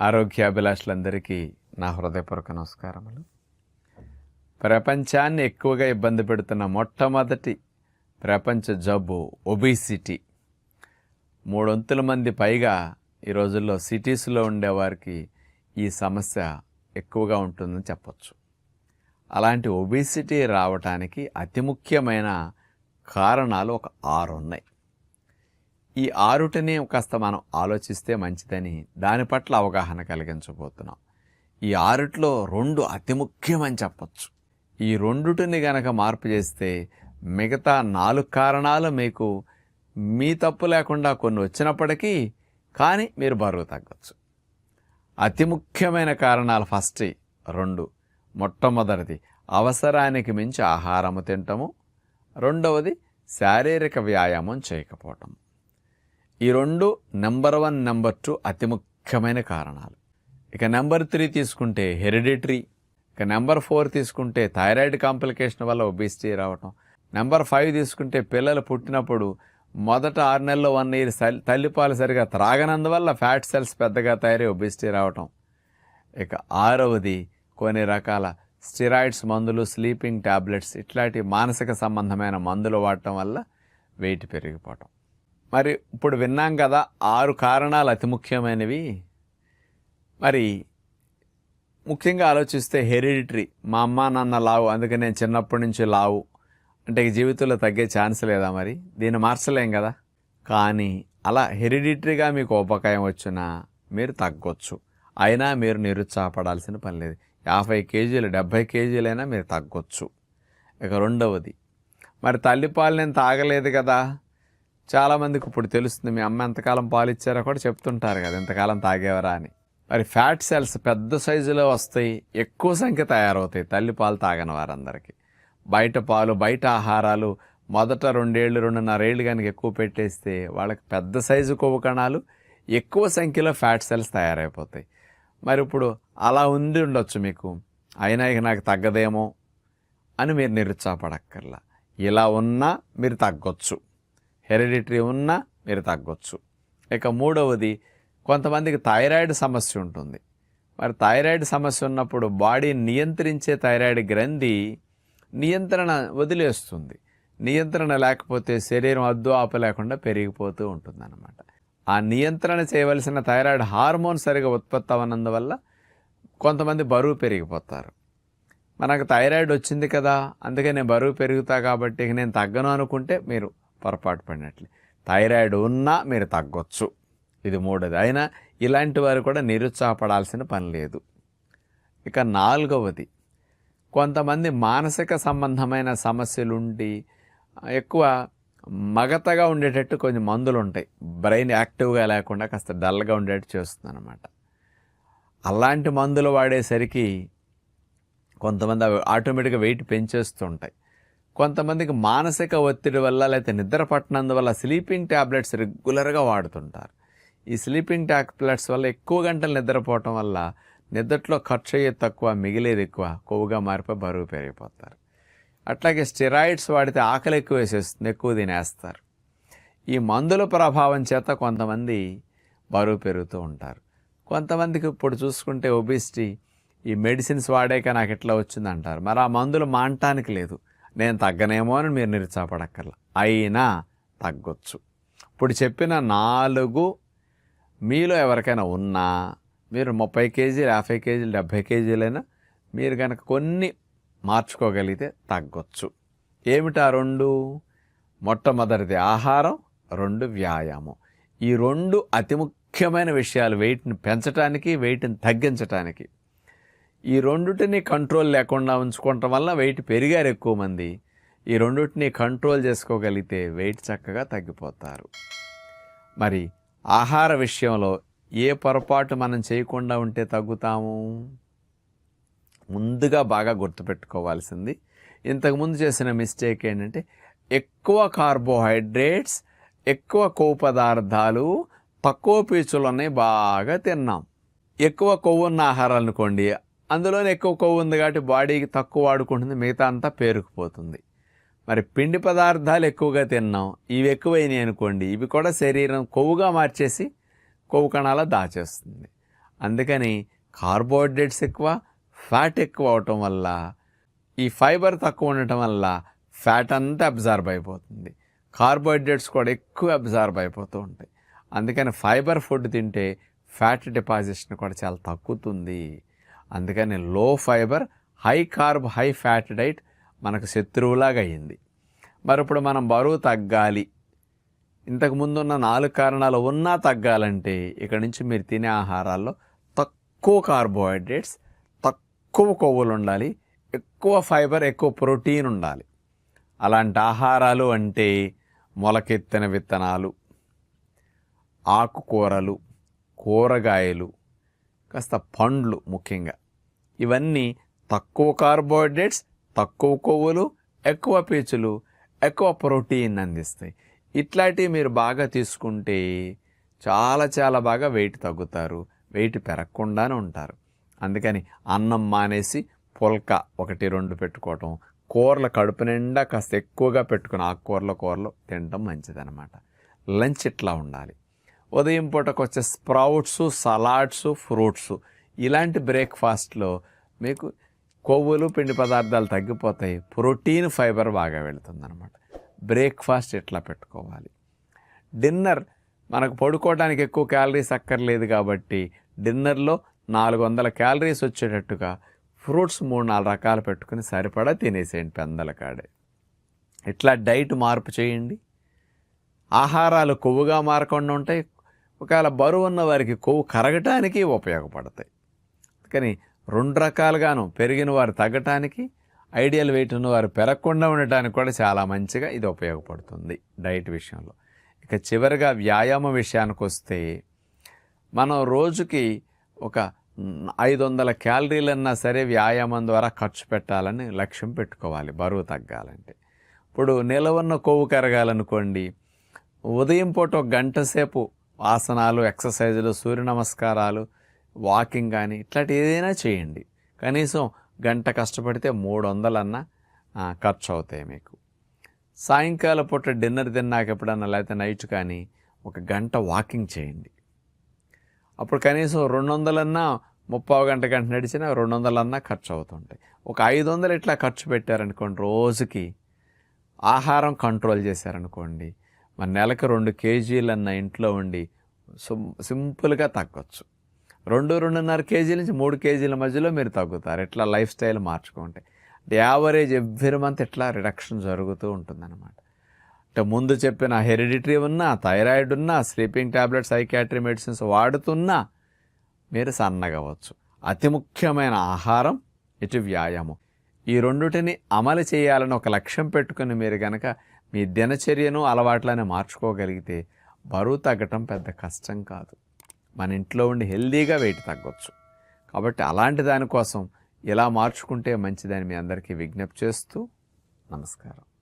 ఆరోగ్యాభిలాషులందరికీ నా హృదయపూర్వక నమస్కారములు. ప్రపంచాన్ని ఎక్కువగా ఇబ్బంది పెడుతున్న మొట్టమొదటి ప్రపంచ జబ్బు ఒబిసిటీ. మూడొంతుల మంది పైగా ఈ రోజుల్లో సిటీస్లో ఉండేవారికి ఈ సమస్య ఎక్కువగా ఉంటుందని చెప్పచ్చు. అలాంటి ఒబిసిటీ రావటానికి అతి ముఖ్యమైన కారణాలు ఒక ఆరు ఉన్నాయి ఈ ఆరుటిని కాస్త మనం ఆలోచిస్తే మంచిదని దాని పట్ల అవగాహన కలిగించబోతున్నాం. ఈ ఆరుట్లో రెండు అతి ముఖ్యమని చెప్పచ్చు. ఈ రెండుటిని గనక మార్పు చేస్తే మిగతా నాలుగు కారణాలు మీకు మీ తప్పు లేకుండా కొన్ని వచ్చినప్పటికీ కానీ మీరు బరువు తగ్గచ్చు. అతి ముఖ్యమైన కారణాలు ఫస్ట్ రెండు. మొట్టమొదటిది అవసరానికి మించి ఆహారము తింటము. రెండవది శారీరక వ్యాయామం చేయకపోవటం. ఈ రెండు నెంబర్ వన్ నెంబర్ టూ అతి ముఖ్యమైన కారణాలు. ఇక నెంబర్ త్రీ తీసుకుంటే హెరిడిటరీ ఇక నెంబర్ ఫోర్ తీసుకుంటే థైరాయిడ్ కాంప్లికేషన్ వల్ల ఒబిసిటీ రావటం నెంబర్ ఫైవ్ తీసుకుంటే పిల్లలు పుట్టినప్పుడు మొదట ఆరు నెలల్లో వన్ ఇయర్ తల్లిపాలు సరిగా త్రాగనందువల్ల ఫ్యాట్ సెల్స్ పెద్దగా తయారై ఒబిసిటీ రావటం. ఇక ఆరవది కొన్ని రకాల స్టిరాయిడ్స్ మందులు స్లీపింగ్ టాబ్లెట్స్ ఇట్లాంటి మానసిక సంబంధమైన మందులు వాడటం వల్ల వెయిట్ పెరిగిపోవటం. మరి ఇప్పుడు విన్నాం కదా ఆరు కారణాలు అతి ముఖ్యమైనవి. మరి ముఖ్యంగా ఆలోచిస్తే హెరిడిటరీ మా అమ్మ నాన్న లావు అందుకే నేను చిన్నప్పటి నుంచి లావు. అంటే జీవితంలో తగ్గే ఛాన్స్ లేదా మరి? దీన్ని మార్చలేం కదా? కానీ అలా హెరిడిటరీగా మీకు ఉపకాయం వచ్చినా మీరు తగ్గొచ్చు. అయినా మీరు నిరుత్సాహపడాల్సిన పని లేదు. యాభై కేజీలు డెబ్భై కేజీలైనా మీరు తగ్గొచ్చు. ఇక రెండవది మరి తల్లిపాలు నేను తాగలేదు కదా? చాలామందికి ఇప్పుడు తెలుస్తుంది మీ అమ్మ ఎంతకాలం పాలు ఇచ్చారో కూడా చెప్తుంటారు కదా ఎంతకాలం తాగేవరా అని. మరి ఫ్యాట్ సెల్స్ పెద్ద సైజులో వస్తాయి ఎక్కువ సంఖ్య తయారవుతాయి తల్లి పాలు తాగని వారందరికీ. బయట పాలు బయట ఆహారాలు మొదట రెండేళ్ళు రెండున్నరేళ్ళు కనుక ఎక్కువ పెట్టేస్తే వాళ్ళకి పెద్ద సైజు కొవ్వు కణాలు ఎక్కువ సంఖ్యలో ఫ్యాట్ సెల్స్ తయారైపోతాయి. మరి ఇప్పుడు అలా ఉండి ఉండొచ్చు మీకు అయినా ఇక నాకు తగ్గదేమో అని మీరు నిరుత్సాహపడక్కర్లా. ఇలా ఉన్నా మీరు తగ్గొచ్చు. హెరిడిటరీ ఉన్నా మీరు తగ్గొచ్చు. ఇక మూడవది కొంతమందికి థైరాయిడ్ సమస్య ఉంటుంది. మరి థైరాయిడ్ సమస్య ఉన్నప్పుడు బాడీ నియంత్రించే థైరాయిడ్ గ్రంథి నియంత్రణ వదిలేస్తుంది. నియంత్రణ లేకపోతే శరీరం అద్దు ఆపలేకుండా పెరిగిపోతూ ఉంటుందన్నమాట. ఆ నియంత్రణ చేయవలసిన థైరాయిడ్ హార్మోన్ సరిగా ఉత్పత్తి అవనందువల్ల కొంతమంది బరువు పెరిగిపోతారు. మనకు థైరాయిడ్ వచ్చింది కదా అందుకే నేను బరువు పెరుగుతా కాబట్టి నేను తగ్గను అనుకుంటే మీరు పొరపాటు పడినట్లే. థైరాయిడ్ ఉన్నా మీరు తగ్గొచ్చు. ఇది మూడోది. అయినా ఇలాంటి వారు కూడా నిరుత్సాహపడాల్సిన పని లేదు. ఇక నాలుగవది. కొంతమంది మానసిక సంబంధమైన సమస్యలుండి ఎక్కువ మగతగా ఉండేటట్టు కొన్ని మందులు ఉంటాయి బ్రెయిన్ యాక్టివ్గా లేకుండా కాస్త డల్గా ఉండేట్టు చేస్తుంది అనమాట అలాంటి మందులు వాడేసరికి కొంతమంది అవి ఆటోమేటిక్గా వెయిట్ పెంచేస్తుంటాయి. కొంతమందికి మానసిక ఒత్తిడి వల్ల లేకపోతే నిద్ర పట్టినందువల్ల స్లీపింగ్ ట్యాబ్లెట్స్ రెగ్యులర్గా వాడుతుంటారు. ఈ స్లీపింగ్ ట్యాబ్లెట్స్ వల్ల ఎక్కువ గంటలు నిద్రపోవటం వల్ల నిద్రలో ఖర్చు అయ్యేది తక్కువ మిగిలేది ఎక్కువ కొవ్వుగా మారిపోయి బరువు పెరిగిపోతారు. అట్లాగే స్టెరాయిడ్స్ వాడితే ఆకలి ఎక్కువ వేసేస్తుంది ఎక్కువ తినేస్తారు. ఈ మందుల ప్రభావం చేత కొంతమంది బరువు పెరుగుతూ ఉంటారు. కొంతమందికి ఇప్పుడు చూసుకుంటే ఒబిసిటీ ఈ మెడిసిన్స్ వాడాక నాకు ఇట్లా వచ్చింది అంటారు మరి ఆ మందులు మానటానికి లేదు. నేను తగ్గనేమో అని మీరు నిరుత్సాహపడక్కర్లా. అయినా తగ్గొచ్చు. ఇప్పుడు చెప్పిన నాలుగు మీలో ఎవరికైనా ఉన్నా మీరు ముప్పై కేజీలు యాభై కేజీలు డెబ్భై కేజీలైనా మీరు కనుక కొన్ని మార్చుకోగలిగితే తగ్గొచ్చు. ఏమిటా రెండు? మొట్టమొదటిది ఆహారం రెండు వ్యాయామం. ఈ రెండు అతి ముఖ్యమైన విషయాలు వెయిట్ని పెంచడానికి వెయిట్ని తగ్గించడానికి ఈ రెండుటిని కంట్రోల్ లేకుండా ఉంచుకోవటం వల్ల వెయిట్ పెరిగారు ఎక్కువ మంది. ఈ రెండుటిని కంట్రోల్ చేసుకోగలిగితే వెయిట్ చక్కగా తగ్గిపోతారు. మరి ఆహార విషయంలో ఏ పొరపాటు మనం చేయకుండా ఉంటే తగ్గుతాము? ముందుగా బాగా గుర్తుపెట్టుకోవాల్సింది ఇంతకుముందు చేసిన మిస్టేక్ ఏంటంటే ఎక్కువ కార్బోహైడ్రేట్స్ ఎక్కువ కొవ్వు పదార్థాలు తక్కువ పీచులు బాగా తిన్నాం. ఎక్కువ కొవ్వు ఉన్న ఆహారాలు అనుకోండి అందులోనే ఎక్కువ కొవ్వు ఉంది కాబట్టి బాడీకి తక్కువ వాడుకుంటుంది మిగతా అంతా పేరుకుపోతుంది. మరి పిండి పదార్థాలు ఎక్కువగా తిన్నాం ఇవి ఎక్కువైనాయి అనుకోండి ఇవి కూడా శరీరం కొవ్వుగా మార్చేసి కొవ్వు కణాల దాచేస్తుంది. అందుకని కార్బోహైడ్రేట్స్ ఎక్కువ ఫ్యాట్ ఎక్కువ అవటం వల్ల ఈ ఫైబర్ తక్కువ ఉండటం వల్ల ఫ్యాట్ అంతా అబ్జార్బ్ అయిపోతుంది. కార్బోహైడ్రేట్స్ కూడా ఎక్కువ అబ్జార్బ్ అయిపోతూ ఉంటాయి. అందుకని ఫైబర్ ఫుడ్ తింటే ఫ్యాట్ డిపాజిషన్ కూడా చాలా తగ్గుతుంది. అందుకని low fibre high carb high fat diet మనకు శత్రువులాగా అయ్యింది మరి ఇప్పుడు మనం బరువు తగ్గాలి. ఇంతకు ముందున్న నాలుగు కారణాలు ఉన్నా తగ్గాలంటే ఇక్కడ నుంచి మీరు తినే ఆహారాల్లో తక్కువ కార్బోహైడ్రేట్స్ తక్కువ కొవ్వులు ఉండాలి ఎక్కువ ఫైబర్ ఎక్కువ ప్రోటీన్ ఉండాలి. అలాంటి ఆహారాలు అంటే మొలకెత్తిన విత్తనాలు ఆకుకూరలు కూరగాయలు కాస్త పండ్లు ముఖ్యంగా. ఇవన్నీ తక్కువ కార్బోహైడ్రేట్స్ తక్కువ కొవ్వులు ఎక్కువ పీచులు ఎక్కువ ప్రోటీన్ అందిస్తాయి. ఇట్లాంటివి మీరు బాగా తీసుకుంటే చాలా చాలా బాగా వెయిట్ తగ్గుతారు వెయిట్ పెరగకుండానే ఉంటారు. అందుకని అన్నం మానేసి పుల్క ఒకటి రెండు పెట్టుకోవటం కూరలు కడుపు నిండా కాస్త ఎక్కువగా పెట్టుకుని ఆకుకూరల కూరలు తినడం మంచిదన్నమాట. లంచ్ ఇట్లా ఉండాలి. ఉదయం పూటకు వచ్చే స్ప్రౌట్స్ సలాడ్స్ ఫ్రూట్స్ ఇలాంటి బ్రేక్ఫాస్ట్లో మీకు కొవ్వులు పిండి పదార్థాలు తగ్గిపోతాయి. ప్రోటీన్ ఫైబర్ బాగా వెళుతుందనమాట బ్రేక్ఫాస్ట్ ఎట్లా పెట్టుకోవాలి? డిన్నర్ మనకు పడుకోవడానికి ఎక్కువ క్యాలరీస్ అక్కర్లేదు కాబట్టి డిన్నర్లో నాలుగు వందల క్యాలరీస్ వచ్చేటట్టుగా ఫ్రూట్స్ మూడు నాలుగు రకాలు పెట్టుకుని సరిపడా తినేసేయండి పెందల కాడే ఇట్లా డైట్ మార్పు చేయండి? ఆహారాలు కొవ్వుగా మారకుండా ఉంటాయి ఒకవేళ బరువు ఉన్న వారికి కొవ్వు కరగటానికి ఉపయోగపడతాయి. కానీ రెండు రకాలుగాను పెరిగిన వారు తగ్గటానికి ఐడియల్ వెయిట్ ఉన్నవారు పెరగకుండా ఉండటానికి కూడా చాలా మంచిగా ఇది ఉపయోగపడుతుంది డైట్ విషయంలో. ఇక చివరిగా వ్యాయామం విషయానికి వస్తే మనం రోజుకి ఒక ఐదు వందల క్యాలరీలన్నా సరే వ్యాయామం ద్వారా ఖర్చు పెట్టాలని లక్ష్యం పెట్టుకోవాలి బరువు తగ్గాలంటే. ఇప్పుడు నిలవన్న కొవ్వు కరగాలనుకోండి ఉదయం పూట ఒక గంట సేపు ఆసనాలు ఎక్సర్సైజులు సూర్య నమస్కారాలు వాకింగ్ కానీ ఇట్లాంటి ఏదైనా చేయండి. కనీసం గంట కష్టపడితే మూడు వందలన్నా ఖర్చు అవుతాయి మీకు. సాయంకాల పూట డిన్నర్ తిన్నాక ఎప్పుడన్నా లేకపోతే నైట్ కానీ ఒక గంట వాకింగ్ చేయండి. అప్పుడు కనీసం రెండు వందలన్నా ముప్పావు గంట గంట నడిచినా రెండు వందలన్నా ఖర్చు అవుతుంటాయి ఒక ఐదు వందలు ఇట్లా ఖర్చు పెట్టారనుకోండి రోజుకి ఆహారం కంట్రోల్ చేశారనుకోండి మన నెలకు రెండు కేజీలన్న ఇంట్లో ఉండి సింపుల్గా తగ్గొచ్చు. రెండు రెండున్నర కేజీల నుంచి మూడు కేజీల మధ్యలో మీరు తగ్గుతారు. ఇట్లా లైఫ్ స్టైల్ మార్చుకుంటే. అంటే యావరేజ్ ఎవ్రీ మంత్ ఇట్లా రిడక్షన్ జరుగుతూ ఉంటుందన్నమాట. అంటే ముందు చెప్పిన హెరిడిటరీ ఉన్నా థైరాయిడ్ ఉన్నా స్లీపింగ్ ట్యాబ్లెట్స్ సైకాట్రీ మెడిసిన్స్ వాడుతున్నా మీరు సన్నగవచ్చు అతి ముఖ్యమైన ఆహారం ఇటు వ్యాయామం. ఈ రెండుటిని అమలు చేయాలని ఒక లక్ష్యం పెట్టుకుని మీరు కనుక మీ దినచర్యను అలవాట్లనే మార్చుకోగలిగితే బరువు తగ్గటం పెద్ద కష్టం కాదు. మన ఇంట్లో ఉండి హెల్దీగా వెయిట్ తగ్గొచ్చు. కాబట్టి అలాంటి దానికోసం ఇలా మార్చుకుంటే మంచిదని మీ అందరికీ విజ్ఞప్తి చేస్తూ నమస్కారం.